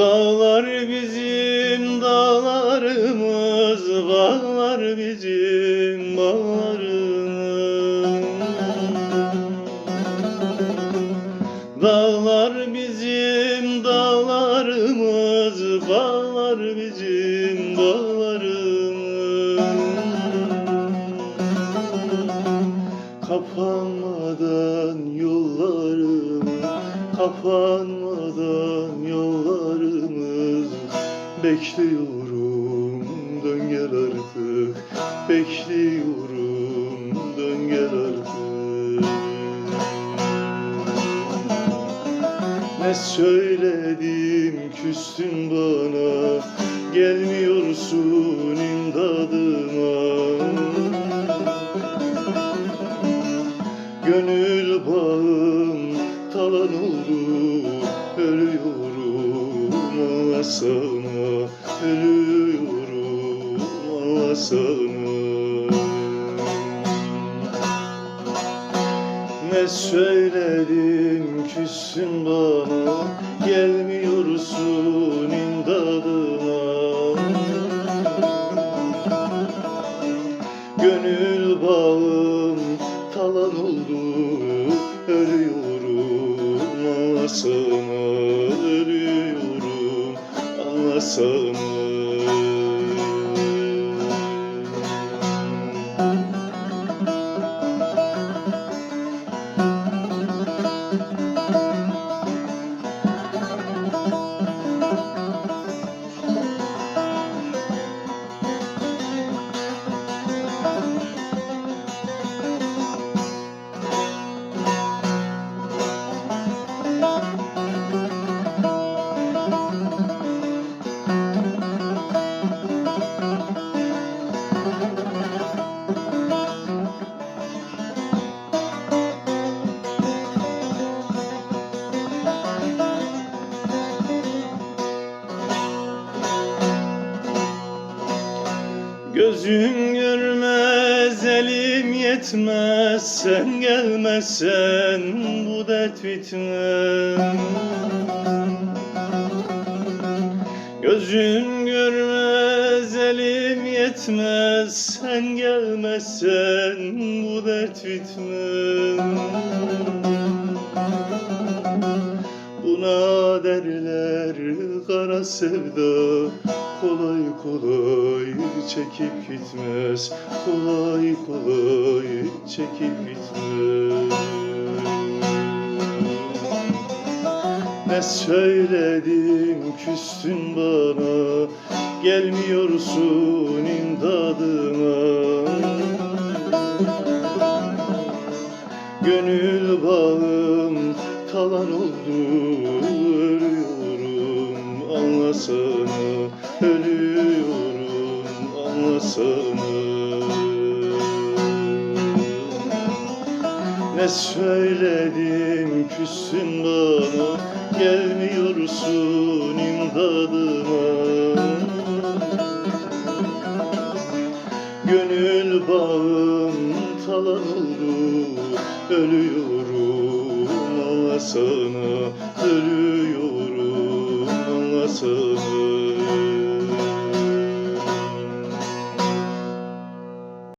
Dağlar bizim dağlarımız, bağlar bizim bağlarımız. Dağlar bizim dağlarımız, bağlar bizim bağlarımız. Kapanmadan yollarımız, kapanmadan Bekliyorum dön gel artık, bekliyorum dön gel artık. Ne söyledim küstün bana. Gelmiyorsun imdadıma oldu Ölüyorum Allah sana. Ölüyorum Allah sana. Ne söyledim küssün bana Gelmiyorsun imdadıma Gönül bağım talan oldu Sana Ölüyorum Allah Gözüm görmez, elim yetmez Sen gelmezsen bu dert bitmez. Gözüm görmez, elim yetmez Sen gelmezsen bu dert bitmez. Buna derler kara sevda Kolay kolay çekip gitmez. Kolay kolay çekip gitmez. Ne söyledim küstün bana. Gelmiyorsun imdadıma. Gönül bağım talan oldu Ölüyorum. Anlasana Ölüyorum anlasana. Ne söyledim küssün bana Gelmiyorsun imdadıma. Gönül bağım talan oldu Ölüyorum Allah sana Ölüyorum Allah sana